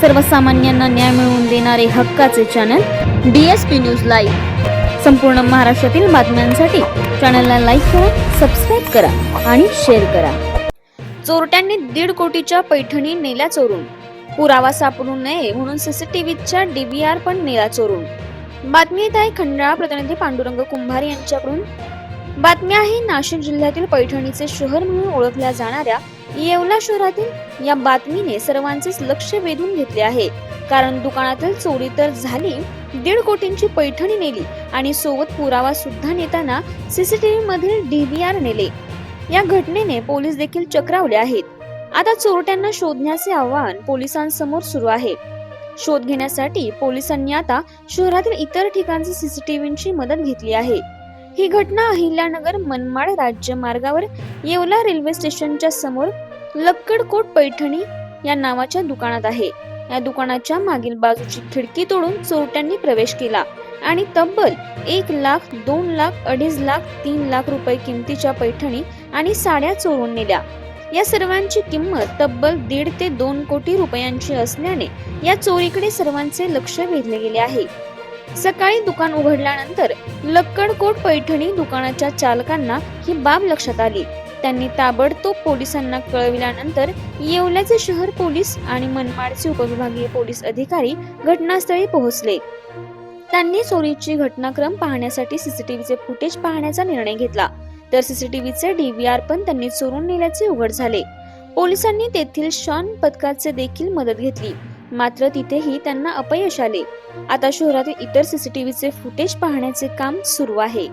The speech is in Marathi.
सर्वसामान्यांना न्याय मिळवून देणारे हक्काचे channel D S P news live संपूर्ण महाराष्ट्रातील बातम्यांसाठी चॅनलला लाईक करा सबस्क्राईब करा आणि शेअर करा. चोरट्यांनी दीड कोटीच्या पैठणी नेल्या चोरून. पुरावा सापडू नये म्हणून सीसीटीव्हीच्या डीबीआर पण नेला चोरून. बातमी येत आहे खंडाळा प्रतिनिधी पांडुरंग कुंभार यांच्याकडून. बातमी आहे नाशिक जिल्ह्यातील पैठणीचे शहर म्हणून ओळखल्या जाणाऱ्या येवला शहरातील या बातमीने सर्वांचेच लक्ष वेधून घेतले आहे. कारण दुकानातील चोरी तर झाली दीड कोटींची पैठणी नेली आणि सोबत पुरावा सुद्धा नेताना सीसीटीव्ही मधील डीव्हीआर नेले. या घटनेने पोलीस देखील चक्रावले आहेत. आता चोरट्यांना शोधण्याचे आव्हान पोलिसांसमोर सुरू आहे. शोध घेण्यासाठी पोलिसांनी आता शहरातील इतर ठिकाणची सीसीटीव्हीची मदत घेतली आहे. ही घटना अहिल्यानगर मनमाड राज्य मार्गावर येवला रेल्वे स्टेशनच्या समोर लक्कडकोट पैठणी या नावाच्या दुकानात आहे. या दुकानाच्या मागील बाजूची खिडकी तोडून चोरट्यांनी प्रवेश केला आणि तब्बल एक लाख दोन लाख अडीच लाख तीन लाख रुपये किमतीच्या पैठणी आणि साड्या चोरून नेल्या. या सर्वांची किंमत तब्बल दीड ते दोन कोटी रुपयांची असल्याने या चोरीकडे सर्वांचे लक्ष वेधले गेले आहे. सकाळी दुकान उघडल्यानंतर लक्कडकोट पैठणी दुकानाच्या चालकांना ही बाब लक्षात आली. त्यांनी ताबडतोब पोलिसांना कळविल्यानंतर येवल्याचे शहर पोलीस आणि मनमाडचे उपविभागीय पोलीस अधिकारी घटनास्थळी पोहोचले. त्यांनी चोरीची घटनाक्रम पाहण्यासाठी सीसीटीव्हीचे फुटेज पाहण्याचा निर्णय घेतला. तर सीसीटीव्हीचे डीव्हीआर पण त्यांनी चोरून नेल्याचे उघड झाले. पोलिसांनी तेथील शॉन पथकाचे देखील मदत घेतली. मात्र तिथेही त्यांना अपयश आले. आता शहरातील इतर सीसीटीव्हीचे फुटेज पाहण्याचे काम सुरू आहे.